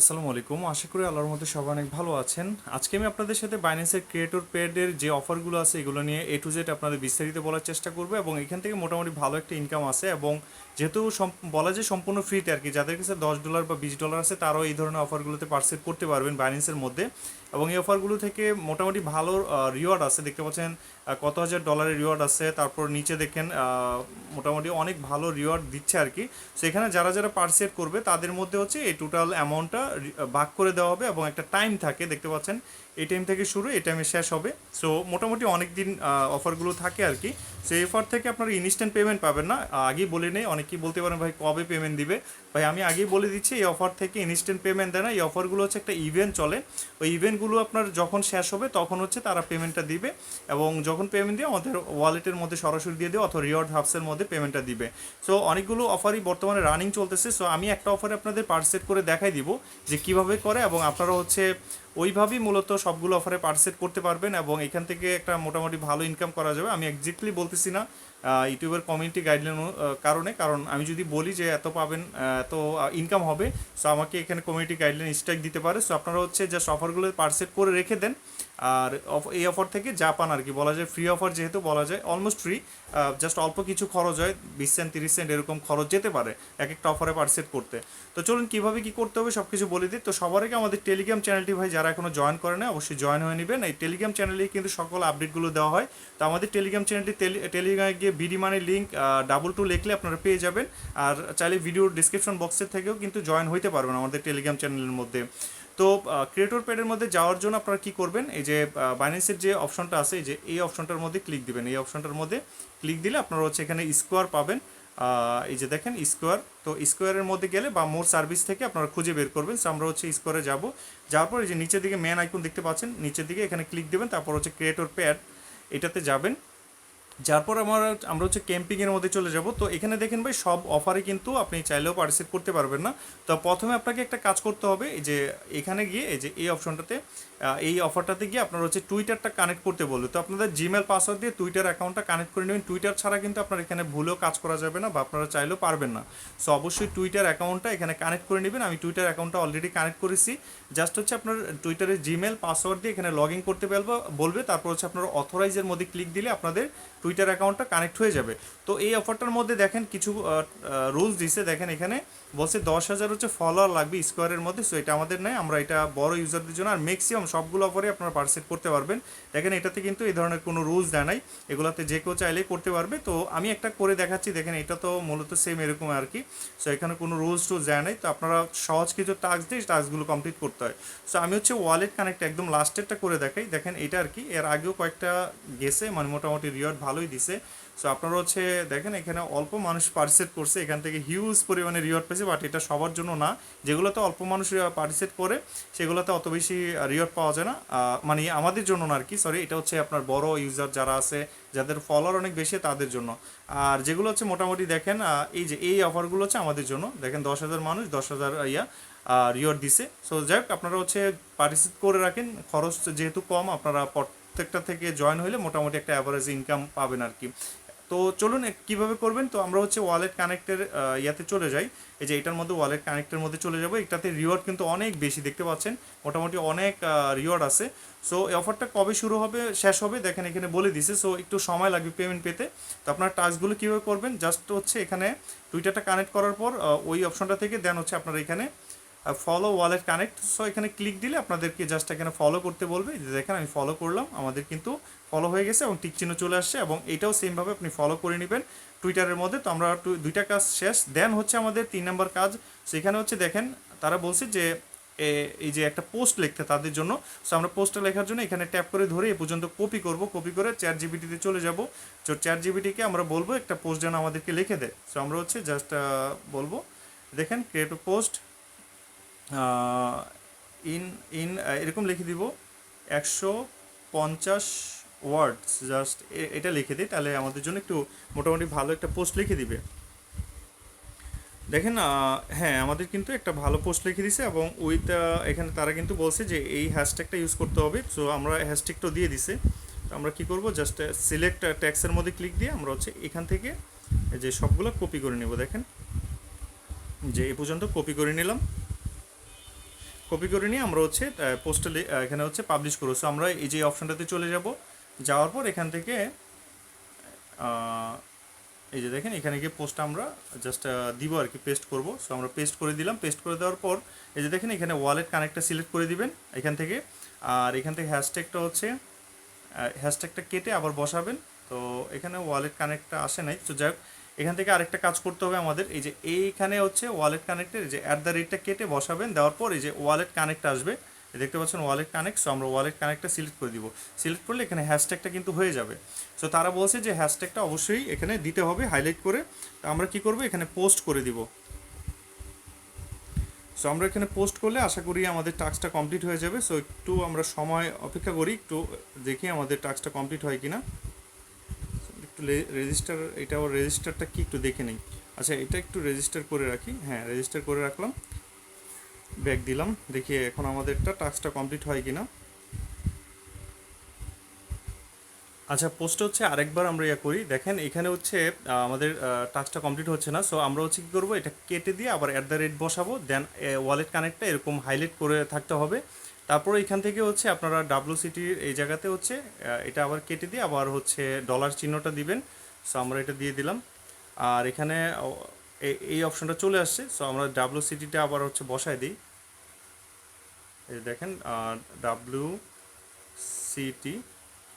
আসসালামু আলাইকুম। আশা করি আল্লাহর মধ্যে সবাই অনেক ভালো আছেন। আজকে আমি আপনাদের সাথে বাইন্যান্সের ক্রিয়েটর পেডের যে অফারগুলো আছে, এগুলো নিয়ে এ টু জেড আপনাদের বিস্তারিত বলার চেষ্টা করব এবং এখান থেকে মোটামুটি ভালো একটা ইনকাম আছে এবং যেহেতু বলা যে সম্পূর্ণ ফ্রিতে আর কি, যাদের কাছে দশ ডলার বা বিশ ডলার আছে, তারাও এই ধরনের অফারগুলোতে পার্সেল করতে পারবেন বাইন্যান্সের মধ্যে। এবং এই অফারগুলো থেকে মোটামুটি ভালো রিওয়ার্ড আছে। দেখতে পাচ্ছেন কত হাজার ডলারের রিওয়ার্ড আছে। তারপর নিচে দেখেন মোটামুটি অনেক ভালো রিওয়ার্ড দিচ্ছে আর কি। সো এখানে যারা যারা পার্সেট করবে, তাদের মধ্যে হচ্ছে এই টোটাল অ্যামাউন্টটা ভাগ করে দেওয়া হবে এবং একটা টাইম থাকে। দেখতে পাচ্ছেন এই টাইম থেকে শুরু, এই টাইমে শেষ হবে। সো মোটামুটি অনেক দিন অফারগুলো থাকে আর কি। সো অফার থেকে আপনারা ইনস্ট্যান্ট পেমেন্ট পাবেন না। আগেই বলে নেই, অনেকেই বলতে পারেন, ভাই, কবে পেমেন্ট দিবে? ভাই, আমি আগেই বলে দিচ্ছি, এই অফার থেকে ইনস্ট্যান্ট পেমেন্ট দেয় না। এই অফারগুলো হচ্ছে একটা ইভেন্ট চলে। ওই ইভেন্টগুলো আপনার যখন শেষ হবে, তখন হচ্ছে তারা পেমেন্টটা দিবে এবং যখন পেমেন্ট দিয়ে আমাদের ওয়ালেটের মধ্যে সরাসরি দিয়ে দেবে অথবা রিওয়ার্ড হাবসের মধ্যে পেমেন্টটা দিবে। সো অনেকগুলো অফারই বর্তমানে রানিং চলতেছে। সো আমি একটা অফারে আপনাদের পার্সেট করে দেখাই দিব যে কীভাবে করে এবং আপনারা হচ্ছে ওইভাবেই মূলত সবগুলো অফারে পার্সেট করতে পারবেন এবং এখান থেকে একটা মোটামুটি ভালো ইনকাম করা যাবে। আমি একজ্যাক্টলি বলতেছি না ইউটিউবের কমিউনিটি গাইডলাইন কারণে। কারণ আমি যদি বলি যে এত পাবেন, এত ইনকাম হবে সো আমাকে এখানে কমিউনিটি গাইডলাইন স্ট্রাইক দিতে পারে। সো আপনারা হচ্ছে জাস্ট অফারগুলো পার্সেট করে রেখে দেন। আর এই অফার থেকে জাপান আর কি বলা যায় ফ্রি অফার যেহেতু বলা যায় অলমোস্ট ফ্রি জাস্ট অল্প কিছু খরচ হয়, বিশ সেন্ট তিরিশ সেন্ট এরকম খরচ যেতে পারে এক একটা অফারে পার্সেট করতে। তো চলুন কীভাবে কী করতে হবে সব কিছু বলে দিই। তো সবার আগে আমাদের টেলিগ্রাম চ্যানেলটি ভাই যারা এখনও জয়েন করে না অবশ্যই জয়েন হয়ে নেবেন। এই টেলিগ্রাম চ্যানেলে কিন্তু সকল আপডেটগুলো দেওয়া হয়। তো আমাদের টেলিগ্রাম চ্যানেলটি টেলিগ্রামে গিয়ে বিডি মানে লিঙ্ক ডাবল টু লিখলে আপনারা পেয়ে যাবেন। আর চাইলে ভিডিও ডিসক্রিপশন বক্সের থেকেও কিন্তু জয়েন হইতে পারবেন আমাদের টেলিগ্রাম চ্যানেলের মধ্যে। তো ক্রিয়েটর প্যাডের মধ্যে যাওয়ার জন্য আপনারা কি করবেন? এই যে বাইন্যান্সের যে অপশনটা আছে এই যে এই অপশনটার মধ্যে ক্লিক দিবেন। এই অপশনটার মধ্যে ক্লিক দিলে আপনারা হচ্ছে এখানে স্কোয়ার পাবেন। এই যে দেখেন স্কোয়ার তো স্কোয়ারের মধ্যে গেলে বা মোর সার্ভিস থেকে আপনারা খুঁজে বের করবেন। So, আমরা হচ্ছে স্কোয়ারে যাব। যাওয়ার পর এই যে নিচের দিকে ম্যান আইকন দেখতে পাচ্ছেন। নিচের দিকে এখানে ক্লিক দেবেন। তারপর হচ্ছে ক্রিয়েটর প্যাড এটাতে যাবেন। যার পর আমরা আমরা হচ্ছে ক্যাম্পিংয়ের মধ্যে চলে যাব। তো এখানে দেখেন ভাই, সব অফারে কিন্তু আপনি চাইলেও পার্টিসিপেট করতে পারবেন না। তো প্রথমে আপনাকে একটা কাজ করতে হবে যে এখানে গিয়ে, এই যে এই অপশনটাতে এই অফারটাতে গিয়ে আপনার হচ্ছে টুইটারটা কানেক্ট করতে বলবে। তো আপনাদের জিমেল পাসওয়ার্ড দিয়ে টুইটার অ্যাকাউন্টটা কানেক্ট করে নেবেন। টুইটার ছাড়া কিন্তু আপনার এখানে ভুলেও কাজ করা যাবে না বা আপনারা চাইলেও পারবেন না। সো অবশ্যই টুইটার অ্যাকাউন্টটা এখানে কানেক্ট করে নেবেন। আমি টুইটার অ্যাকাউন্টটা অলরেডি কানেক্ট করেছি। জাস্ট হচ্ছে আপনার টুইটারের জিমেল পাসওয়ার্ড দিয়ে এখানে লগ ইন করতে পারব, বলবে, তারপর হচ্ছে আপনার অথরাইজের মধ্যে ক্লিক দিলে আপনাদের টুইটার অ্যাকাউন্টটা কানেক্ট হয়ে যাবে। তো এই অফারটার মধ্যে দেখেন কিছু রুলস দিছে। দেখেন এখানে বলছে দশ হাজার হচ্ছে ফলোয়ার লাগবে স্কোয়ারের মধ্যে সো এটা আমাদের নাই আমরা এটা বড় ইউজারদের জন্য, আর ম্যাক্সিমাম সবগুলো অফারে আপনারা পার্সেল করতে পারবেন। দেখেন এটাতে কিন্তু এই ধরনের কোনো রুলস দেয় নাই, এগুলোতে যে কেউ চাইলেই করতে পারবে। তো আমি একটা করে দেখাচ্ছি, দেখেন এটা তো মূলত সেম এরকম আর কি। সো এখানে কোনো রুলস টুলস দেয় নাই, তো আপনারা সহজ কিছু টাস্ক দিয়ে টাস্কগুলো কমপ্লিট করতে হয়। সো আমি হচ্ছে ওয়ালেট কানেক্ট একদম লাস্টেরটা করে দেখাই। দেখেন এটা আর কি, এর আগেও কয়েকটা গেছে মানে মোটামুটি রিওয়ার্ড ভালোই দিছে। সো আপনারা হচ্ছে দেখেন, এখানে অল্প মানুষ পার্টিসিপেট করছে, এখান থেকে হিউজ পরিমাণে রিওয়ার্ড পেয়েছে বাট এটা সবার জন্য না। যেগুলোতে অল্প মানুষ পার্টিসিপেট করে, সেগুলোতে অত বেশি রিওয়ার্ড পাওয়া যায় না। মানে আমাদের জন্য না আর কি সরি এটা হচ্ছে আপনার বড় ইউজার যারা আছে, যাদের ফলোয়ার অনেক বেশি, তাদের জন্য। আর যেগুলো হচ্ছে মোটামুটি দেখেন এই যে এই অফারগুলো হচ্ছে আমাদের জন্য। দেখেন, দশ হাজার মানুষ, দশ হাজার ইয়া রিওয়ার্ড দিছে। সো যাই আপনারা হচ্ছে পার্টিসিপেট করে রাখেন, খরচ যেহেতু কম, আপনারা প্রত্যেকটা থেকে জয়েন হলে মোটামুটি একটা অ্যাভারেজ ইনকাম পাবেন আর কি তো চলুন কীভাবে করবেন? তো আমরা হচ্ছে ওয়ালেট কানেক্টের ইয়াতে চলে যাই। এই যে এটার মধ্যে ওয়ালেট কানেক্টের মধ্যে চলে যাব। এটাতে রিওয়ার্ড কিন্তু অনেক বেশি দেখতে পাচ্ছেন। মোটামুটি অনেক রিওয়ার্ড আছে। সো এই অফারটা কবে শুরু হবে, শেষ হবে? দেখেন, এখানে বলে দিছে। সো একটু সময় লাগবে পেমেন্ট পেতে। তো আপনার টাস্কগুলো কীভাবে করবেন? জাস্ট হচ্ছে এখানে টুইটারটা কানেক্ট করার পর ওই অপশনটা থেকে দেন হচ্ছে আপনারা এখানে ফলো ওয়ালেট কানেক্ট সো এখানে ক্লিক দিলে আপনাদেরকে জাস্ট এখানে ফলো করতে বলবে, যে দেখেন আমি ফলো করলাম, আমাদের কিন্তু ফলো হয়ে গেছে এবং টিক চিহ্ন চলে আসছে এবং এটাও সেমভাবে আপনি ফলো করে নেবেন টুইটারের মধ্যে। তো আমরা দুইটা কাজ শেষ। দেন হচ্ছে আমাদের তিন নম্বর কাজ সেখানে হচ্ছে দেখেন, তারা বলছে যে এই যে একটা পোস্ট লিখতে তাদের জন্য। সো আমরা পোস্টটা লেখার জন্য এখানে ট্যাপ করে ধরে এ পর্যন্ত কপি করব কপি করে চ্যাট জিবিটিতে চলে যাব। তো চ্যাট জিবিটিকে আমরা বলব একটা পোস্ট যেন আমাদেরকে লিখে দেয়। সো আমরা হচ্ছে জাস্ট বলব, দেখেন ক্রিয়েট পোস্ট ইন ইন এরকম লিখে দিব, একশো পঞ্চাশ ওয়ার্ডস জাস্ট এটা লিখে দিই, তাহলে আমাদের জন্য একটু মোটামুটি ভালো একটা পোস্ট লিখে দিবে। দেখেন হ্যাঁ আমাদের কিন্তু একটা ভালো পোস্ট লিখে দিছে এবং উইথ এখানে তারা কিন্তু বলছে যে এই হ্যাশট্যাগটা ইউজ করতে হবে সো আমরা হ্যাশট্যাগটাও দিয়ে দিছে। তো আমরা কি করব জাস্ট সিলেক্ট ট্যাক্সের মধ্যে ক্লিক দিয়ে আমরা হচ্ছে এখান থেকে যে সবগুলো কপি করে নেব, দেখেন। যে এ পর্যন্ত কপি করে নিলাম। কপি করে নিয়ে আমরা হচ্ছে পোস্টে এখানে হচ্ছে পাবলিশ করব। সো আমরা এই যে অপশানটাতে চলে যাব। যাওয়ার পর এখান থেকে এই যে দেখেন, এখানে গিয়ে পোস্ট আমরা জাস্ট দিব আর কি পেস্ট করব। সো আমরা পেস্ট করে দিলাম। পেস্ট করে দেওয়ার পর, এই যে দেখেন, এখানে ওয়ালেট কানেক্টটা সিলেক্ট করে দিবেন এখান থেকে। আর এখান থেকে হ্যাশট্যাগটা হচ্ছে হ্যাশট্যাগটা কেটে আবার বসাবেন। তো, এখানে ওয়ালেট কানেক্টটা আসে নাই। তো যাই হোক এখান থেকে আরেকটা কাজ করতে হবে আমাদের। এই যে এইখানে হচ্ছে ওয়ালেট কানেক্টের যে অ্যাট দ্য রেটটা কেটে বসাবেন, দেওয়ার পর এই যে ওয়ালেট কানেক্ট আসবে দেখতে পাচ্ছেন ওয়ালেট কানেক্ট সো আমরা ওয়ালেট কানেক্টটা সিলেক্ট করে দিব। সিলেক্ট করলে এখানে হ্যাশট্যাগটা কিন্তু হয়ে যাবে। সো তারা বলছে যে হ্যাশট্যাগটা অবশ্যই এখানে দিতে হবে হাইলাইট করে। তো আমরা কি করব? এখানে পোস্ট করে দিব। সো আমরা এখানে পোস্ট করলে আশা করি আমাদের টাস্কটা কমপ্লিট হয়ে যাবে। সো একটু আমরা সময় অপেক্ষা করি, একটু দেখি আমাদের টাস্কটা কমপ্লিট হয় কিনা। একটু রেজিস্টার এটা আবার রেজিস্টারটা কি একটু দেখে নেই। আচ্ছা এটা একটু রেজিস্টার করে রাখি। হ্যাঁ রেজিস্টার করে রাখলাম। ব্যাক দিলাম। দেখি এখন আমাদেরটা টাস্কটা কমপ্লিট হয় কিনা। আচ্ছা পোস্ট হচ্ছে আরেকবার আমরা ইয়া করি। দেখেন, এখানে হচ্ছে আমাদের টাস্কটা কমপ্লিট হচ্ছে না। সো আমরা হচ্ছে কী করব? এটা কেটে দিয়ে আবার অ্যাট দ্য রেট বসাবো। দেন ওয়ালেট কানেক্টটা এরকম হাইলাইট করে থাকতে হবে। তারপর এখান থেকে হচ্ছে আপনারা ডাব্লু সিটির এই জায়গাতে হচ্ছে এটা আবার কেটে দিয়ে আবার হচ্ছে ডলার চিহ্নটা দিবেন। সো আমরা এটা দিয়ে দিলাম। আর এখানে এই- অপশনটা চলে আসছে। সো আমরা ডাব্লু সিটিটা আবার হচ্ছে বসায় দিই। এই দেখেন ডাব্লু সিটি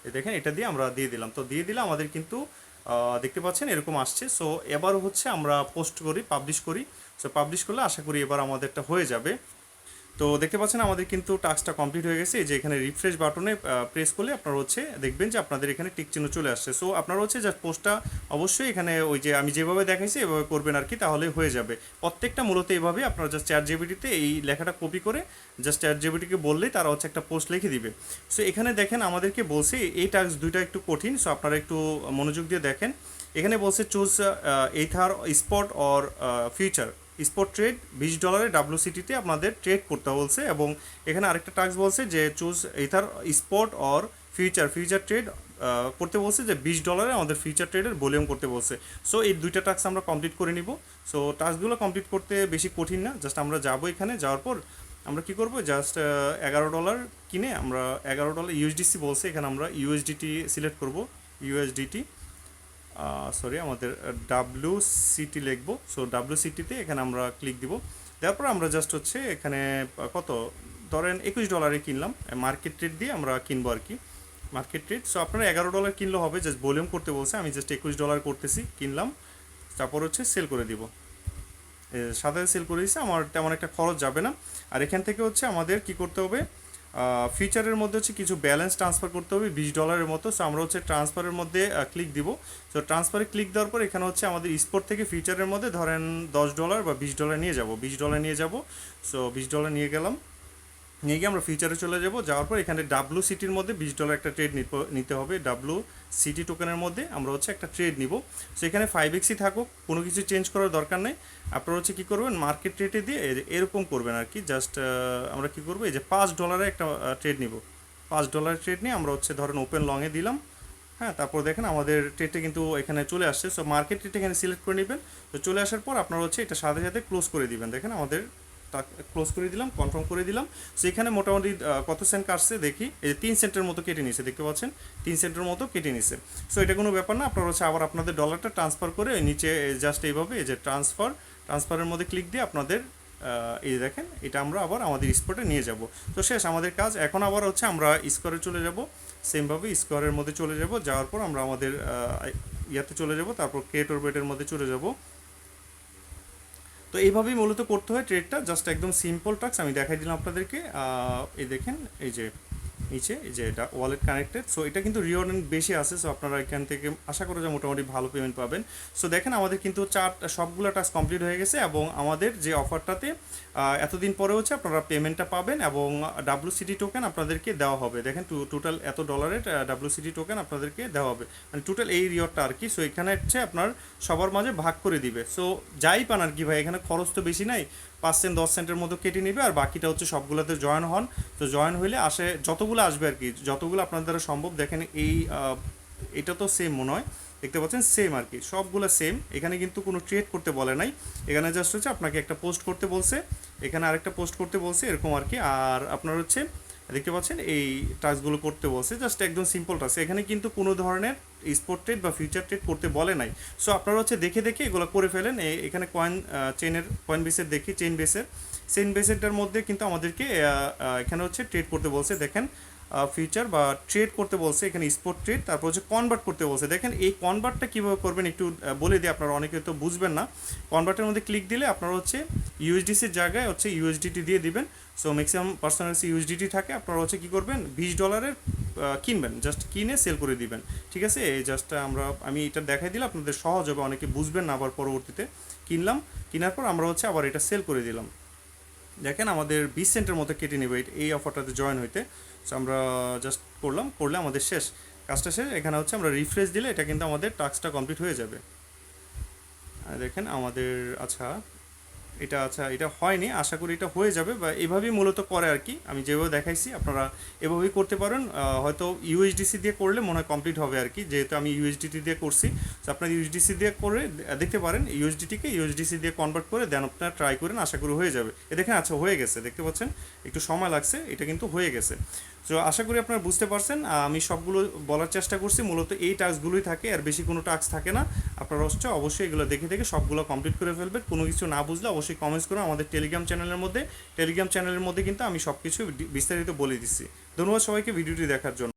এই দেখেন, এটা দিয়ে আমরা দিয়ে দিলাম। তো দিয়ে দিলে আমাদের কিন্তু দেখতে পাচ্ছেন এরকম আসছে। সো এবার হচ্ছে আমরা পোস্ট করি পাবলিশ করি। সো পাবলিশ করলে আশা করি এবার আমাদেরটা হয়ে যাবে। তো দেখতে পাচ্ছেন, আমাদের কিন্তু টাস্কটা কমপ্লিট হয়ে গেছে। যে এখানে রিফ্রেশ বাটনে প্রেস করলে আপনারা হচ্ছে দেখবেন যে আপনাদের এখানে টিক চিহ্ন চলে আসছে। সো আপনার হচ্ছে যে পোস্টটা অবশ্যই এখানে ওই যে আমি যেভাবে দেখাইছি, এভাবে করবেন আর কি তাহলে হয়ে যাবে। প্রত্যেকটা মূলত এভাবে আপনার জাস্ট চ্যাট জিবিটিতে এই লেখাটা কপি করে জাস্ট চ্যাট জিবিটিকে বললেই তারা হচ্ছে একটা পোস্ট লিখে দিবে। সো এখানে দেখেন আমাদেরকে বলছে, এই টাস্ক দুইটা একটু কঠিন সো আপনারা একটু মনোযোগ দিয়ে দেখেন। এখানে বলছে choose either spot or future spot trade বিশ ডলারে ডাব্লিউসিটিতে আপনাদের ট্রেড করতে বলছে এবং এখানে আরেকটা টাস্ক বলছে যে choose either spot or future future trade করতে বলছে যে বিশ ডলারে আমাদের ফিউচার ট্রেডের ভলিউম করতে বলছে। সো এই দুইটা টাস্ক আমরা কমপ্লিট করে নিব। সো টাস্কগুলো কমপ্লিট করতে বেশি কঠিন না জাস্ট আমরা যাব এখানে, যাওয়ার পর আমরা কি করব? জাস্ট এগারো ডলার কিনে আমরা এগারো ডলার ইউএসডিসি বলছে, এখানে আমরা ইউএসডিটি সিলেক্ট করব ইউএসডিটি সরি আমাদের ডাব্লিউ সিটি লিখব। সো ডাব্লিউ সিটিতে এখানে আমরা ক্লিক দিব। তারপর আমরা জাস্ট হচ্ছে এখানে কত? ধরেন একুশ ডলারে কিনলাম। মার্কেট রেট দিয়ে আমরা কিনবো আর কি। মার্কেট রেট সো আপনারা এগারো ডলার কিনলে হবে জাস্ট ভলিউম করতে বলছে। আমি জাস্ট একুশ ডলার করতেছি, কিনলাম। তারপর হচ্ছে সেল করে দিব। সাদা সেল করে দিচ্ছে আমার তেমন একটা খরচ যাবে না। আর এখান থেকে হচ্ছে আমাদের কি করতে হবে? ফিচারের মধ্যে হচ্ছে কিছু ব্যালেন্স ট্রান্সফার করতে হবে, বিশ ডলারের মতো। সো আমরা হচ্ছে ট্রান্সফারের মধ্যে ক্লিক দিব। সো ট্রান্সফারে ক্লিক দেওয়ার পর এখানে হচ্ছে আমাদের স্পোর্ট থেকে ফিচারের মধ্যে ধরেন দশ ডলার বা বিশ ডলার নিয়ে যাব। বিশ ডলার নিয়ে যাব। সো বিশ ডলার নিয়ে গেলাম। নিয়ে গিয়ে আমরা ফিউচারে চলে যাব। যাওয়ার পর এখানে ডাব্লু সিটির মধ্যে বিশ ডলার একটা ট্রেড নিতে হবে। ডাব্লু সিটি টোকেনের মধ্যে আমরা হচ্ছে একটা ট্রেড নিব। সো এখানে ফাইভ এক্সই থাকুক, কোনো কিছু চেঞ্জ করার দরকার নেই। আপনারা হচ্ছে কী করবেন মার্কেট রেটে দিয়ে এরকম করবেন আর কি। জাস্ট আমরা কি করব, এই যে পাঁচ ডলারে একটা ট্রেড নিব। পাঁচ ডলারের ট্রেড নিয়ে আমরা হচ্ছে ধরেন ওপেন লংয়ে দিলাম। হ্যাঁ তারপর দেখেন আমাদের ট্রেডটা কিন্তু এখানে চলে আসছে। সো মার্কেট রেট এখানে সিলেক্ট করে নেবেন। তো চলে আসার পর আপনারা হচ্ছে এটা সাথে সাথে ক্লোজ করে দিবেন। দেখেন আমাদের ক্লোজ করে দিলাম কনফার্ম করে দিলাম। সো এখানে মোটামুটি কত সেন্ট কাটছে দেখি। এই যে তিন সেন্টের মতো কেটে নিছে দেখতে পাচ্ছেন? তিন সেন্টের মতো কেটে নিছে সো এটা কোনো ব্যাপার না, আপনারা হচ্ছে আবার আপনাদের ডলারটা ট্রান্সফার করে নিচে জাস্ট এইভাবে, এই যে ট্রান্সফার ট্রান্সফারের মধ্যে ক্লিক দিয়ে আপনাদের এই দেখেন, এটা আমরা আবার আমাদের স্পটে নিয়ে যাব। তো শেষ, আমাদের কাজ। এখন আবার হচ্ছে আমরা স্কোয়ারে চলে যাব। সেমভাবে স্কোয়ারের মধ্যে চলে যাব। যাওয়ার পর আমরা আমাদের ইয়াতে চলে যাব। তারপর ক্রিয়েটর বেটের মধ্যে চলে যাব। তো এইভাবেই মূলত করতে হয় ট্রেডটা জাস্ট একদম সিম্পল টাক্স আমি দেখাই দিলাম আপনাদেরকে। এই দেখেন, এই যে নিচে যে এটা ওয়ালেট কানেক্টেড সো এটা কিন্তু রিওয়ার্ড বেশি আছে সো আপনারা এখান থেকে আশা করা যায় মোটামুটি ভালো পেমেন্ট পাবেন। সো দেখেন আমাদের কিন্তু চার সবগুলো টাস্ক কমপ্লিট হয়ে গেছে এবং আমাদের যে অফারটাতে এতদিন পরে হচ্ছে আপনারা পেমেন্টটা পাবেন এবং ডাব্লু সিটি টোকেন আপনাদেরকে দেওয়া হবে। দেখেন টোটাল এত ডলারের ডাব্লু সিটি টোকেন আপনাদেরকে দেওয়া হবে। মানে টোটাল এই রিওয়ার্ডটা আর কি। সো এখানে হচ্ছে আপনার সবার মাঝে ভাগ করে দিবে। সো যাই পান আর কি ভাই, এখানে খরচ তো বেশি নাই। পাঁচ সেন্ট, দশ সেন্টের মতো কেটে নেবে আর বাকিটা হচ্ছে সবগুলোতে জয়েন হন। তো জয়েন হইলে আসে যতগুলো আসবে আর কি, যতগুলো আপনার দ্বারা সম্ভব। দেখেন এই এটা তো সেম মনে হয়। দেখতে পাচ্ছেন সেম আর কি, সবগুলো সেম এখানে কিন্তু কোনো ট্রেড করতে বলে নাই। এখানে জাস্ট হচ্ছে আপনাকে একটা পোস্ট করতে বলছে। এখানে আরেকটা পোস্ট করতে বলছে, এরকম আর কি। আর আপনার হচ্ছে দেখতে পাচ্ছেন, এই টাস্কগুলো করতে বলছে জাস্ট একদম সিম্পল টাস্ক এখানে কিন্তু কোনো ধরনের স্পোর্ট ট্রেড বা ফিউচার ট্রেড করতে বলে নাই। সো আপনারা হচ্ছে দেখে দেখে এগুলো করে ফেলেন। এখানে কয়েন চেনের কয়েন বেসের দেখি চেন বেসের চেন বেসেরটার মধ্যে কিন্তু আমাদেরকে এখানে হচ্ছে ট্রেড করতে বলছে। দেখেন ফিউচার বা ট্রেড করতে বলছে, এখানে স্পোর্ট ট্রেড তারপর হচ্ছে কনভার্ট করতে বলছে। দেখেন এই কনভার্টটা কীভাবে করবেন একটু বলে দিই, আপনারা অনেকে তো বুঝবেন না। কনভার্টের মধ্যে ক্লিক দিলে আপনারা হচ্ছে ইউএসডিসির জায়গায় হচ্ছে ইউএসডিটি দিয়ে দিবেন। সো ম্যাক্সিমাম পার্সোনাল ইউএসডিটি থাকে, আপনারা হচ্ছে কী করবেন, বিশ ডলারের কিনবেন জাস্ট কিনে সেল করে দিবেন। ঠিক আছে? এই জাস্ট আমরা, আমি এটা দেখাই দিলে আপনাদের সহজ হবে, অনেকে বুঝবেন না আবার পরবর্তীতে। কিনলাম, কেনার পর আমরা হচ্ছে আবার এটা সেল করে দিলাম। দেখেন আমাদের বিশ সেন্টের মতো কেটে নেবে, এই অফারটাতে জয়েন হইতে। সো আমরা জাস্ট করলাম, করলে আমাদের শেষ। কাজটা শেষ, এখানে হচ্ছে আমরা রিফ্রেশ দিলে এটা কিন্তু আমাদের টাস্কটা কমপ্লিট হয়ে যাবে। দেখেন আমাদের আচ্ছা এটা আচ্ছা এটা হয়নি, আশা করি এটা হয়ে যাবে, বা এভাবেই মূলত করে আর কি। আমি যেভাবে দেখাইছি, আপনারা এভাবেই করতে পারেন। হয়তো ইউএসডিসি দিয়ে করলে মনে হয় কমপ্লিট হবে আর কি, যেহেতু আমি ইউএসডিটি দিয়ে করছি। তো আপনার ইউএসডিসি দিয়ে করে দেখতে পারেন ইউএসডিটিকে ইউএসডিসি দিয়ে কনভার্ট করে দেন আপনারা ট্রাই করেন, আশা করি হয়ে যাবে। এ দেখেন আচ্ছা হয়ে গেছে, দেখতে পাচ্ছেন? একটু সময় লাগছে, এটা কিন্তু হয়ে গেছে। তো আশা করি আপনারা বুঝতে পারছেন আমি সবগুলো বলার চেষ্টা করছি। মূলত এই টাস্কগুলোই থাকে আর বেশি কোনো টাস্ক থাকে না। আপনারা হচ্ছে অবশ্যই এগুলো দেখে দেখে সবগুলো কমপ্লিট করে ফেলবেন। কোনো কিছু না বুঝলে অবশ্যই কমেন্টস করুন আমাদের টেলিগ্রাম চ্যানেলের মধ্যে। টেলিগ্রাম চ্যানেলের মধ্যে কিন্তু আমি সব কিছু বিস্তারিত বলে দিচ্ছি। ধন্যবাদ সবাইকে ভিডিওটি দেখার জন্য।